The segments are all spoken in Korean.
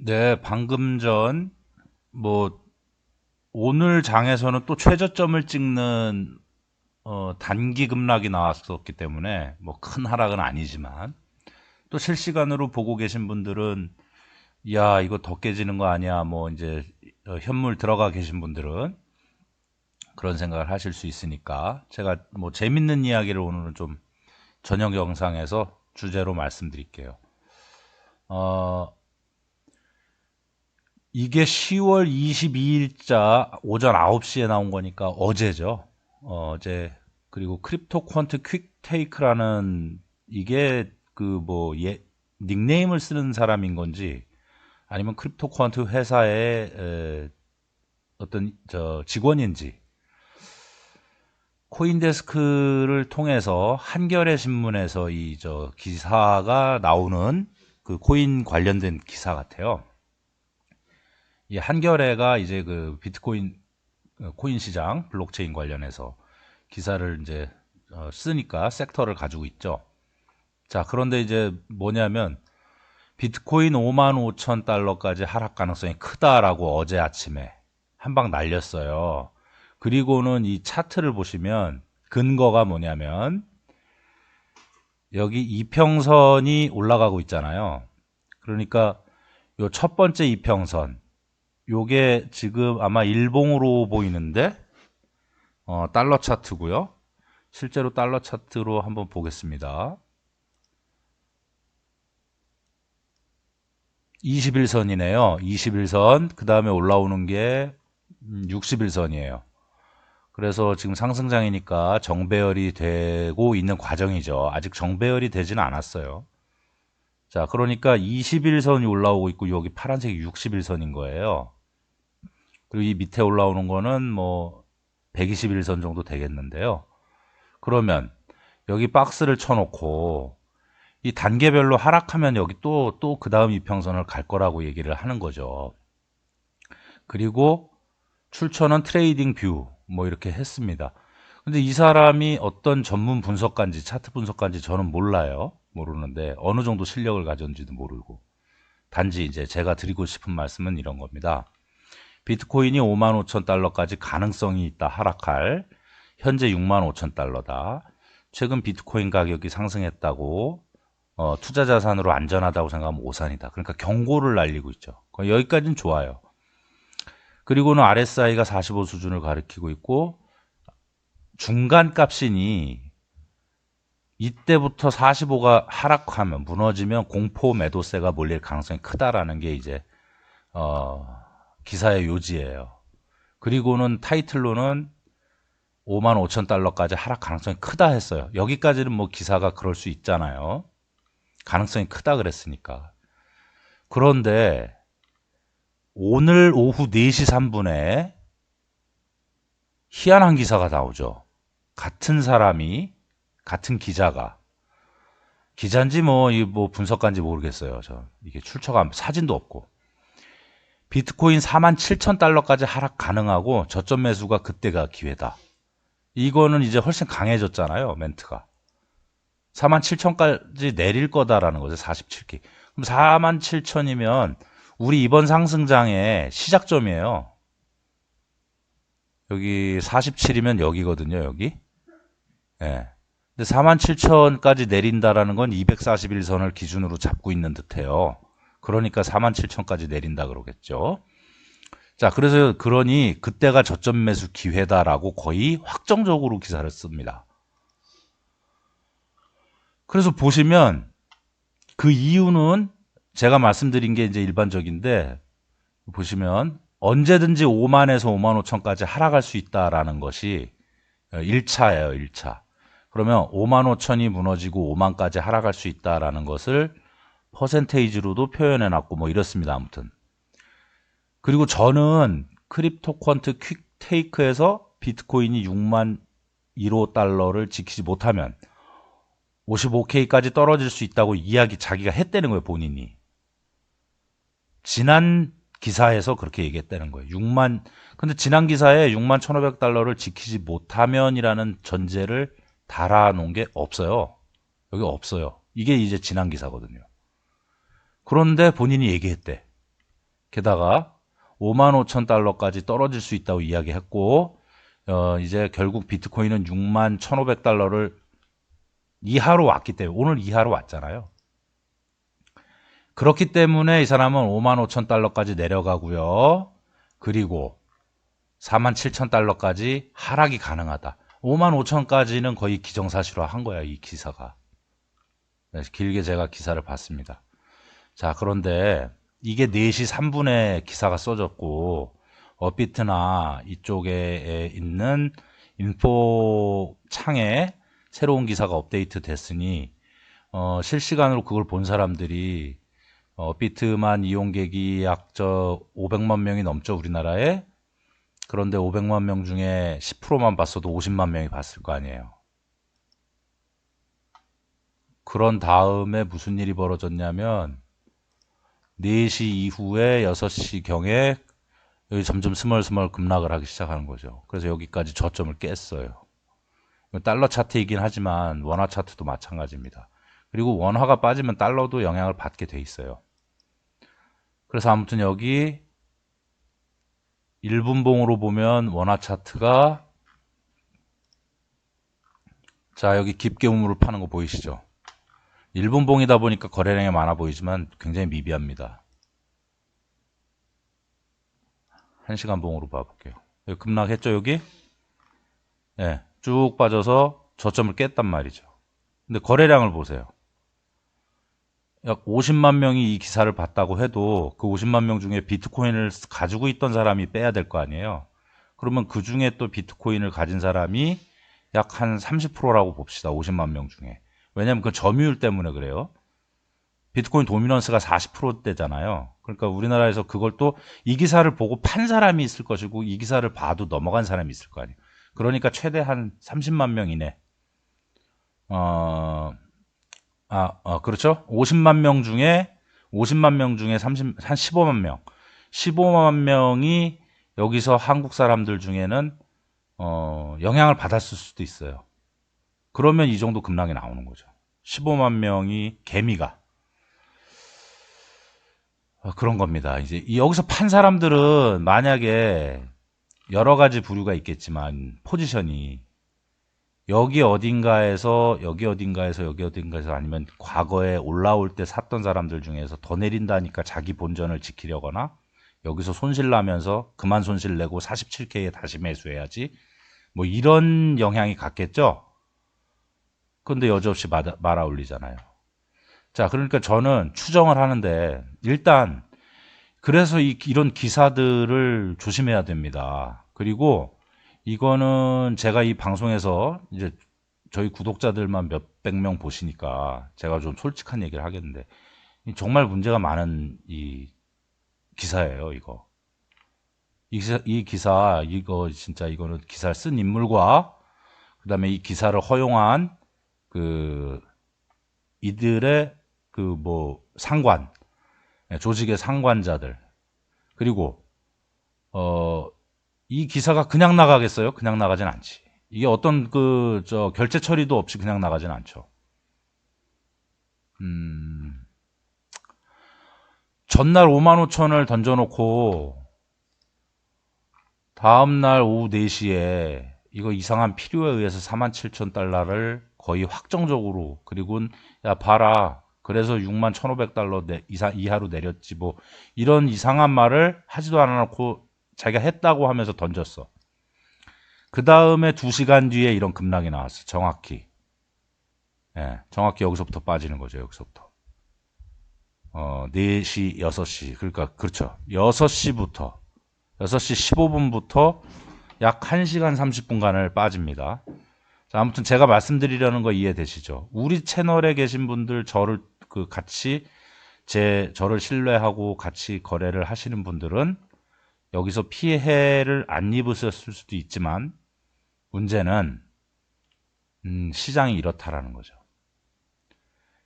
네, 방금 전, 뭐, 오늘 장에서는 또 최저점을 찍는, 어, 단기 급락이 나왔었기 때문에, 뭐, 큰 하락은 아니지만, 또 실시간으로 보고 계신 분들은, 야, 이거 더 깨지는 거 아니야. 뭐, 이제, 어, 현물 들어가 계신 분들은, 그런 생각을 하실 수 있으니까, 제가 뭐, 재밌는 이야기를 오늘은 좀, 저녁 영상에서 주제로 말씀드릴게요. 어, 이게 10월 22일자 오전 9시에 나온 거니까 어제죠. 어, 제 그리고 크립토 퀀트 퀵 테이크라는 이게 그 뭐 예, 닉네임을 쓰는 사람인 건지 아니면 크립토 퀀트 회사의 에, 어떤 저 직원인지 코인데스크를 통해서 한겨레 신문에서 이 저 기사가 나오는 그 코인 관련된 기사 같아요. 이 한겨레가 이제 그 비트코인 어, 코인 시장 블록체인 관련해서 기사를 이제 어, 쓰니까 섹터를 가지고 있죠. 자, 그런데 이제 뭐냐면 비트코인 5만 5천 달러까지 하락 가능성이 크다라고 어제 아침에 한 방 날렸어요. 그리고는 이 차트를 보시면 근거가 뭐냐면 여기 이평선이 올라가고 있잖아요. 그러니까 요 첫 번째 이평선 요게 지금 아마 일봉으로 보이는데 어, 달러 차트고요. 실제로 달러 차트로 한번 보겠습니다. 21선이네요. 21선. 그 다음에 올라오는 게 61선이에요. 음, 그래서 지금 상승장이니까 정배열이 되고 있는 과정이죠. 아직 정배열이 되지는 않았어요. 자, 그러니까 21선이 올라오고 있고 여기 파란색이 61선인 거예요. 그리고 이 밑에 올라오는 거는 뭐 121선 정도 되겠는데요. 그러면 여기 박스를 쳐놓고 이 단계별로 하락하면 여기 또 또 그 다음 이평선을 갈 거라고 얘기를 하는 거죠. 그리고 출처는 트레이딩 뷰 뭐 이렇게 했습니다. 근데 이 사람이 어떤 전문 분석가인지 차트 분석가인지 저는 몰라요. 모르는데 어느 정도 실력을 가졌는지도 모르고 단지 이제 제가 드리고 싶은 말씀은 이런 겁니다. 비트코인이 5만 5천 달러까지 가능성이 있다 하락할 현재 6만 5천 달러다. 최근 비트코인 가격이 상승했다고 어, 투자 자산으로 안전하다고 생각하면 오산이다. 그러니까 경고를 날리고 있죠. 여기까지는 좋아요. 그리고는 RSI가 45 수준을 가리키고 있고 중간 값이니 이때부터 45가 하락하면 무너지면 공포 매도세가 몰릴 가능성이 크다라는 게 이제 어, 기사의 요지예요. 그리고는 타이틀로는 5만 5천 달러까지 하락 가능성이 크다 했어요. 여기까지는 뭐 기사가 그럴 수 있잖아요. 가능성이 크다 그랬으니까. 그런데 오늘 오후 4시 3분에 희한한 기사가 나오죠. 같은 사람이 같은 기자가 기자인지 뭐, 뭐 분석가인지 모르겠어요. 저 이게 출처가 사진도 없고 비트코인 4만 7천 달러까지 하락 가능하고 저점 매수가 그때가 기회다. 이거는 이제 훨씬 강해졌잖아요. 멘트가. 4만 7천까지 내릴 거다라는 거죠. 47기. 그럼 4만 7천이면 우리 이번 상승장의 시작점이에요. 여기 47이면 여기거든요. 여기. 예. 네. 근데 4만 7천까지 내린다라는 건 241선을 기준으로 잡고 있는 듯해요. 그러니까 4만 7천까지 내린다 그러겠죠. 자, 그래서 그러니 그때가 저점 매수 기회다라고 거의 확정적으로 기사를 씁니다. 그래서 보시면 그 이유는 제가 말씀드린 게 이제 일반적인데 보시면 언제든지 5만에서 5만 5천까지 하락할 수 있다라는 것이 1차예요, 1차. 그러면 5만 5천이 무너지고 5만까지 하락할 수 있다라는 것을 퍼센테이지로도 표현해 놨고 뭐 이렇습니다. 아무튼. 그리고 저는 크립토 퀀트 퀵 테이크에서 비트코인이 6만 1호 달러를 지키지 못하면 55K까지 떨어질 수 있다고 이야기 자기가 했다는 거예요, 본인이. 지난 기사에서 그렇게 얘기했다는 거예요. 6만 근데 지난 기사에 6만 1,500달러를 지키지 못하면이라는 전제를 달아 놓은 게 없어요. 여기 없어요. 이게 이제 지난 기사거든요. 그런데 본인이 얘기했대. 게다가 5만 5천 달러까지 떨어질 수 있다고 이야기했고 어, 이제 결국 비트코인은 6만 1,500달러를 이하로 왔기 때문에 오늘 이하로 왔잖아요. 그렇기 때문에 이 사람은 5만 5천 달러까지 내려가고요. 그리고 4만 7천 달러까지 하락이 가능하다. 5만 5천까지는 거의 기정사실화 한 거야, 이 기사가. 네, 길게 제가 기사를 봤습니다. 자, 그런데 이게 4시 3분에 기사가 써졌고, 업비트나 이쪽에 있는 인포 창에 새로운 기사가 업데이트 됐으니, 어, 실시간으로 그걸 본 사람들이, 어, 업비트만 이용객이 약 저 500만 명이 넘죠, 우리나라에. 그런데 500만 명 중에 10%만 봤어도 50만 명이 봤을 거 아니에요. 그런 다음에 무슨 일이 벌어졌냐면 4시 이후에 6시경에 여기 점점 스멀스멀 급락을 하기 시작하는 거죠. 그래서 여기까지 저점을 깼어요. 달러 차트이긴 하지만 원화 차트도 마찬가지입니다. 그리고 원화가 빠지면 달러도 영향을 받게 돼 있어요. 그래서 아무튼 여기 1분봉으로 보면 원화 차트가 자 여기 깊게 우물을 파는 거 보이시죠? 1분봉이다 보니까 거래량이 많아 보이지만 굉장히 미비합니다. 1시간 봉으로 봐볼게요. 여기 급락했죠 여기? 예, 쭉 빠져서 저점을 깼단 말이죠. 근데 거래량을 보세요. 약 50만 명이 이 기사를 봤다고 해도 그 50만 명 중에 비트코인을 가지고 있던 사람이 빼야 될 거 아니에요. 그러면 그 중에 또 비트코인을 가진 사람이 약 한 30%라고 봅시다. 50만 명 중에. 왜냐면 그 점유율 때문에 그래요. 비트코인 도미넌스가 40%대잖아요. 그러니까 우리나라에서 그걸 또 이 기사를 보고 판 사람이 있을 것이고 이 기사를 봐도 넘어간 사람이 있을 거 아니에요. 그러니까 최대 한 30만 명 이내. 어, 아, 어, 그렇죠. 50만 명 중에 50만 명 중에 30, 한 15만 명. 15만 명이 여기서 한국 사람들 중에는 어, 영향을 받았을 수도 있어요. 그러면 이 정도 급락이 나오는 거죠. 15만 명이 개미가 어, 그런 겁니다. 이제 이- 여기서 판 사람들은 만약에 여러 가지 부류가 있겠지만 포지션이 여기 어딘가에서 여기 어딘가에서 여기 어딘가에서 아니면 과거에 올라올 때 샀던 사람들 중에서 더 내린다니까 자기 본전을 지키려거나 여기서 손실 나면서 그만 손실 내고 47K에 다시 매수해야지 뭐 이런 영향이 갔겠죠. 근데 여지없이 말아, 올리잖아요. 자, 그러니까 저는 추정을 하는데 일단 그래서 이, 이런 기사들을 조심해야 됩니다. 그리고 이거는 제가 이 방송에서 이제 저희 구독자들만 몇백 명 보시니까 제가 좀 솔직한 얘기를 하겠는데 이 정말 문제가 많은 이 기사예요, 이거. 이 기사, 이 기사 이거 진짜 이거는 기사를 쓴 인물과 그 다음에 이 기사를 허용한 그 이들의 그 뭐 상관 예, 조직의 상관자들 그리고 어 이 기사가 그냥 나가겠어요? 그냥 나가진 않지. 이게 어떤 그 저 결제 처리도 없이 그냥 나가진 않죠. 음. 전날 5만 5천을 던져놓고 다음날 오후 4시에 이거 이상한 필요에 의해서 4만 7천 달러를 거의 확정적으로 그리고 야 봐라 그래서 6만 1,500달러 내, 이사, 이하로 내렸지 뭐 이런 이상한 말을 하지도 않아놓고 자기가 했다고 하면서 던졌어. 그 다음에 2시간 뒤에 이런 급락이 나왔어. 정확히. 예, 정확히 여기서부터 빠지는 거죠. 여기서부터. 어, 4시, 6시. 그러니까, 그렇죠. 6시부터, 6시 15분부터 약 1시간 30분간을 빠집니다. 자, 아무튼 제가 말씀드리려는 거 이해되시죠? 우리 채널에 계신 분들 저를 그 같이 제 저를 신뢰하고 같이 거래를 하시는 분들은 여기서 피해를 안 입으셨을 수도 있지만 문제는 음, 시장이 이렇다라는 거죠.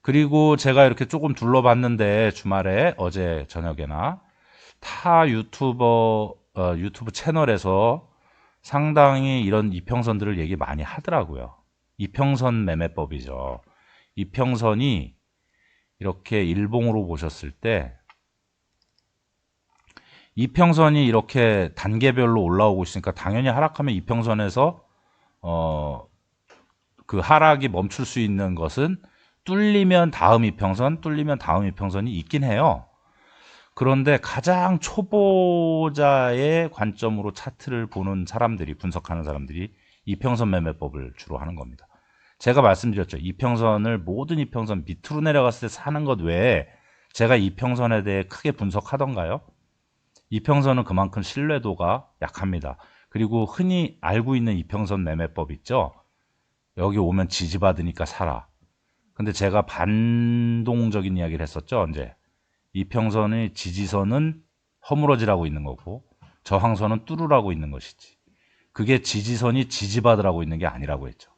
그리고 제가 이렇게 조금 둘러봤는데 주말에 어제 저녁에나 타 유튜버 어, 유튜브 채널에서 상당히 이런 이평선들을 얘기 많이 하더라고요. 이평선 매매법이죠. 이평선이 이렇게 일봉으로 보셨을 때 이평선이 이렇게 단계별로 올라오고 있으니까 당연히 하락하면 이평선에서 어, 그 하락이 멈출 수 있는 것은 뚫리면 다음 이평선, 뚫리면 다음 이평선이 있긴 해요. 그런데 가장 초보자의 관점으로 차트를 보는 사람들이 분석하는 사람들이 이평선 매매법을 주로 하는 겁니다. 제가 말씀드렸죠. 이평선을 모든 이평선 밑으로 내려갔을 때 사는 것 외에 제가 이평선에 대해 크게 분석하던가요? 이평선은 그만큼 신뢰도가 약합니다. 그리고 흔히 알고 있는 이평선 매매법 있죠? 여기 오면 지지받으니까 사라. 근데 제가 반동적인 이야기를 했었죠, 언제? 이평선의 지지선은 허물어지라고 있는 거고, 저항선은 뚫으라고 있는 것이지. 그게 지지선이 지지받으라고 있는 게 아니라고 했죠.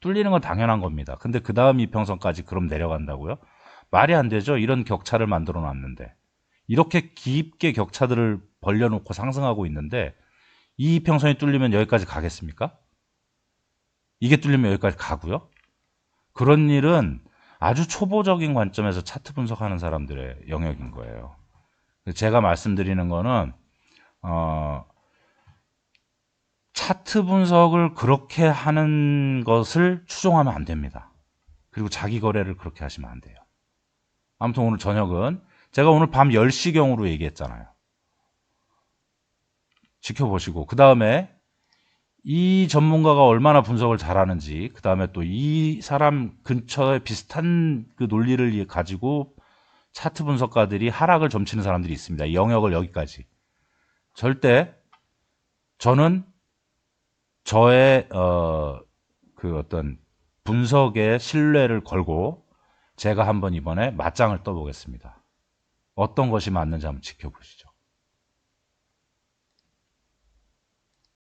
뚫리는 건 당연한 겁니다. 근데 그 다음 이평선까지 그럼 내려간다고요? 말이 안 되죠. 이런 격차를 만들어 놨는데. 이렇게 깊게 격차들을 벌려놓고 상승하고 있는데, 이 이평선이 뚫리면 여기까지 가겠습니까? 이게 뚫리면 여기까지 가고요. 그런 일은 아주 초보적인 관점에서 차트 분석하는 사람들의 영역인 거예요. 제가 말씀드리는 거는 어, 차트 분석을 그렇게 하는 것을 추종하면 안 됩니다. 그리고 자기 거래를 그렇게 하시면 안 돼요. 아무튼 오늘 저녁은 제가 오늘 밤 10시경으로 얘기했잖아요. 지켜보시고 그 다음에 이 전문가가 얼마나 분석을 잘하는지 그 다음에 또 이 사람 근처에 비슷한 그 논리를 가지고 차트 분석가들이 하락을 점치는 사람들이 있습니다. 이 영역을 여기까지 절대 저는 저의 어, 그 어떤 분석에 신뢰를 걸고 제가 한번 이번에 맞짱을 떠보겠습니다. 어떤 것이 맞는지 한번 지켜보시죠.